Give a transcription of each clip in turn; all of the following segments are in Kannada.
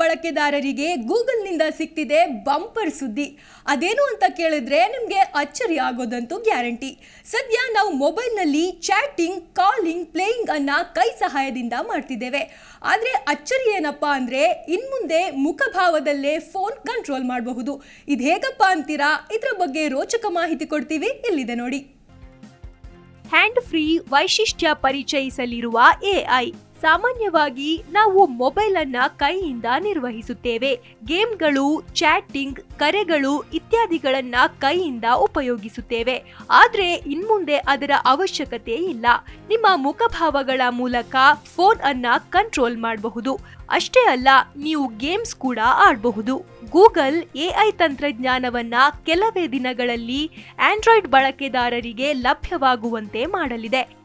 ಬಳಕೆದಾರರಿಗೆ ಗೂಗಲ್ನಿಂದ ಸಿಗ್ತಿದೆ ಬಂಪರ್ ಸುದ್ದಿ. ಅದೇನು ಅಂತ ಕೇಳಿದ್ರೆ ನಿಮಗೆ ಅಚ್ಚರಿ ಆಗೋದಂತೂ ಗ್ಯಾರಂಟಿ. ಸದ್ಯ ನಾವು ಮೊಬೈಲ್ನಲ್ಲಿ ಚಾಟಿಂಗ್, ಕಾಲಿಂಗ್, ಪ್ಲೇಯಿಂಗ್ ಅನ್ನ ಕೈ ಸಹಾಯದಿಂದ ಮಾಡ್ತಿದ್ದೇವೆ. ಆದರೆ ಅಚ್ಚರಿ ಏನಪ್ಪ ಅಂದರೆ ಇನ್ಮುಂದೆ ಮುಖಭಾವದಲ್ಲೇ ಫೋನ್ ಕಂಟ್ರೋಲ್ ಮಾಡಬಹುದು. ಇದು ಹೇಗಪ್ಪ ಅಂತೀರಾ? ಇದರ ಬಗ್ಗೆ ರೋಚಕ ಮಾಹಿತಿ ಕೊಡ್ತೀವಿ. ಇಲ್ಲಿದೆ ನೋಡಿ. ಹ್ಯಾಂಡ್ ಫ್ರೀ ವೈಶಿಷ್ಟ್ಯ ಪರಿಚಯಿಸಲಿರುವ ಎಐ ಸಾಮಾನ್ಯವಾಗಿ ನಾವು ಮೊಬೈಲ್ ಅನ್ನ ಕೈಯಿಂದ ನಿರ್ವಹಿಸುತ್ತೇವೆ. ಗೇಮ್ಗಳು, ಚಾಟಿಂಗ್, ಕರೆಗಳು ಇತ್ಯಾದಿಗಳನ್ನ ಕೈಯಿಂದ ಉಪಯೋಗಿಸುತ್ತೇವೆ. ಆದ್ರೆ ಇನ್ಮುಂದೆ ಅದರ ಅವಶ್ಯಕತೆ ಇಲ್ಲ. ನಿಮ್ಮ ಮುಖಭಾವಗಳ ಮೂಲಕ ಫೋನ್ ಅನ್ನ ಕಂಟ್ರೋಲ್ ಮಾಡಬಹುದು. ಅಷ್ಟೇ ಅಲ್ಲ, ನೀವು ಗೇಮ್ಸ್ ಕೂಡ ಆಡಬಹುದು. ಗೂಗಲ್ ಎಐ ತಂತ್ರಜ್ಞಾನವನ್ನ ಕೆಲವೇ ದಿನಗಳಲ್ಲಿ ಆಂಡ್ರಾಯ್ಡ್ ಬಳಕೆದಾರರಿಗೆ ಲಭ್ಯವಾಗುವಂತೆ ಮಾಡಲಿದೆ.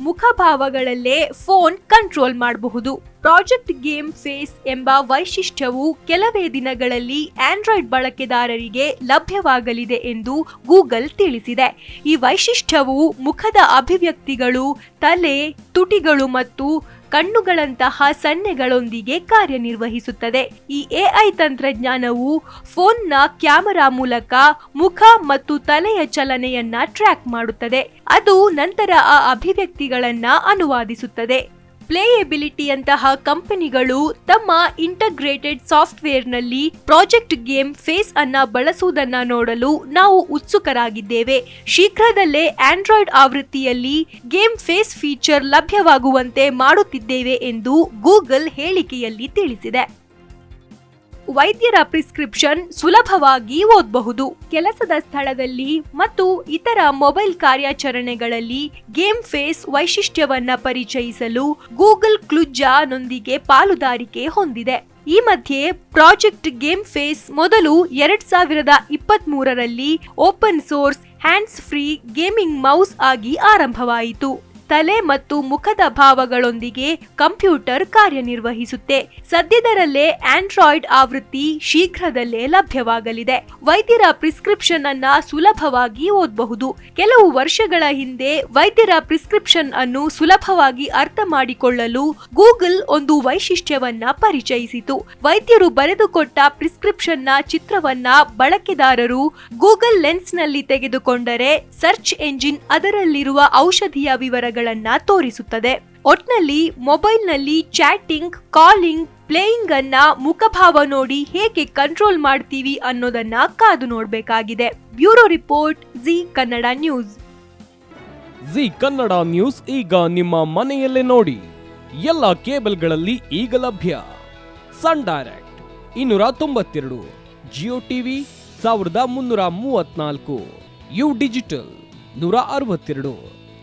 ಮುಖಭಾವಗಳಲ್ಲೇ ಫೋನ್ ಕಂಟ್ರೋಲ್ ಮಾಡಬಹುದು. ಪ್ರಾಜೆಕ್ಟ್ ಗೇಮ್ ಫೇಸ್ ಎಂಬ ವೈಶಿಷ್ಟ್ಯವು ಕೆಲವೇ ದಿನಗಳಲ್ಲಿ ಆಂಡ್ರಾಯ್ಡ್ ಬಳಕೆದಾರರಿಗೆ ಲಭ್ಯವಾಗಲಿದೆ ಎಂದು ಗೂಗಲ್ ತಿಳಿಸಿದೆ. ಈ ವೈಶಿಷ್ಟ್ಯವು ಮುಖದ ಅಭಿವ್ಯಕ್ತಿಗಳು, ತಲೆ, ತುಟಿಗಳು ಮತ್ತು ಕಣ್ಣುಗಳಂತಹ ಸನ್ನೆಗಳೊಂದಿಗೆ ಕಾರ್ಯನಿರ್ವಹಿಸುತ್ತದೆ. ಈ ಎಐ ತಂತ್ರಜ್ಞಾನವು ಫೋನ್ನ ಕ್ಯಾಮೆರಾ ಮೂಲಕ ಮುಖ ಮತ್ತು ತಲೆಯ ಚಲನೆಯನ್ನ ಟ್ರ್ಯಾಕ್ ಮಾಡುತ್ತದೆ. ಅದು ನಂತರ ಆ ಅಭಿವ್ಯಕ್ತಿಗಳನ್ನ ಅನುವಾದಿಸುತ್ತದೆ. ಪ್ಲೇಯಬಿಲಿಟಿಯಂತಹ ಕಂಪನಿಗಳು ತಮ್ಮ ಇಂಟಗ್ರೇಟೆಡ್ ಸಾಫ್ಟ್ವೇರ್ನಲ್ಲಿ ಪ್ರಾಜೆಕ್ಟ್ ಗೇಮ್ ಫೇಸ್ ಅನ್ನ ಬಳಸುವುದನ್ನ ನೋಡಲು ನಾವು ಉತ್ಸುಕರಾಗಿದ್ದೇವೆ. ಶೀಘ್ರದಲ್ಲೇ ಆಂಡ್ರಾಯ್ಡ್ ಆವೃತ್ತಿಯಲ್ಲಿ ಗೇಮ್ ಫೇಸ್ ಫೀಚರ್ ಲಭ್ಯವಾಗುವಂತೆ ಮಾಡುತ್ತಿದ್ದೇವೆ ಎಂದು ಗೂಗಲ್ ಹೇಳಿಕೆಯಲ್ಲಿ ತಿಳಿಸಿದೆ. ವೈದ್ಯರ ಪ್ರಿಸ್ಕ್ರಿಪ್ಷನ್ ಸುಲಭವಾಗಿ ಓದಬಹುದು. ಕೆಲಸದ ಸ್ಥಳದಲ್ಲಿ ಮತ್ತು ಇತರ ಮೊಬೈಲ್ ಕಾರ್ಯಾಚರಣೆಗಳಲ್ಲಿ ಗೇಮ್ ಫೇಸ್ ವೈಶಿಷ್ಟ್ಯವನ್ನ ಪರಿಚಯಿಸಲು ಗೂಗಲ್ ಕ್ಲುಜ್ಜಾನೊಂದಿಗೆ ಪಾಲುದಾರಿಕೆ ಹೊಂದಿದೆ. ಈ ಮಧ್ಯೆ ಪ್ರಾಜೆಕ್ಟ್ ಗೇಮ್ ಫೇಸ್ ಮೊದಲು ಎರಡ್ ಸಾವಿರದ ಇಪ್ಪತ್ತ್ ಮೂರರಲ್ಲಿ open source, hands free gaming mouse ಆಗಿ ಆರಂಭವಾಯಿತು. ತಲೆ ಮತ್ತು ಮುಖದ ಭಾವಗಳೊಂದಿಗೆ ಕಂಪ್ಯೂಟರ್ ಕಾರ್ಯನಿರ್ವಹಿಸುತ್ತೆ. ಸದ್ಯದರಲ್ಲೇ ಆಂಡ್ರಾಯ್ಡ್ ಆವೃತ್ತಿ ಶೀಘ್ರದಲ್ಲೇ ಲಭ್ಯವಾಗಲಿದೆ. ವೈದ್ಯರ ಪ್ರಿಸ್ಕ್ರಿಪ್ಷನ್ ಅನ್ನ ಸುಲಭವಾಗಿ ಓದಬಹುದು. ಕೆಲವು ವರ್ಷಗಳ ಹಿಂದೆ ವೈದ್ಯರ ಪ್ರಿಸ್ಕ್ರಿಪ್ಷನ್ ಅನ್ನು ಸುಲಭವಾಗಿ ಅರ್ಥ ಮಾಡಿಕೊಳ್ಳಲು ಗೂಗಲ್ ಒಂದು ವೈಶಿಷ್ಟ್ಯವನ್ನ ಪರಿಚಯಿಸಿತು. ವೈದ್ಯರು ಬರೆದುಕೊಟ್ಟ ಪ್ರಿಸ್ಕ್ರಿಪ್ಷನ್ನ ಚಿತ್ರವನ್ನ ಬಳಕೆದಾರರು ಗೂಗಲ್ ಲೆನ್ಸ್ನಲ್ಲಿ ತೆಗೆದುಕೊಂಡರೆ ಸರ್ಚ್ ಎಂಜಿನ್ ಅದರಲ್ಲಿರುವ ಔಷಧಿಯ ವಿವರಗಳನ್ನ ತೋರಿಸುತ್ತದೆ. ಒಟ್ನಲ್ಲಿ ಮೊಬೈಲ್ನಲ್ಲಿ ಚಾಟಿಂಗ್, ಕಾಲಿಂಗ್, ಪ್ಲೇಯಿಂಗ್ ಅನ್ನ ಮುಖಭಾವ ನೋಡಿ ಹೇಗೆ ಕಂಟ್ರೋಲ್ ಮಾಡ್ತೀವಿ ಅನ್ನೋದನ್ನ ಕಾದು ನೋಡ್ಬೇಕಾಗಿದೆ. Bureau report, Zee Kannada news. Zee Kannada news ಈಗ ನಿಮ್ಮ ಮನೆಯಲ್ಲೇ ನೋಡಿ. ಎಲ್ಲ ಕೇಬಲ್ಗಳಲ್ಲಿ ಈಗ ಲಭ್ಯ. ಸನ್ ಡೈರೆಕ್ಟ್ ಇನ್ನೂರ ತೊಂಬತ್ತೆರಡು, ಜಿಯೋ ಟಿವಿ ಸಾವಿರದ ಮುನ್ನೂರ ಮೂವತ್ನಾಲ್ಕು ಯು ಡಿಜಿಟಲ್ ನೂರ ಅರವತ್ತೆರಡು.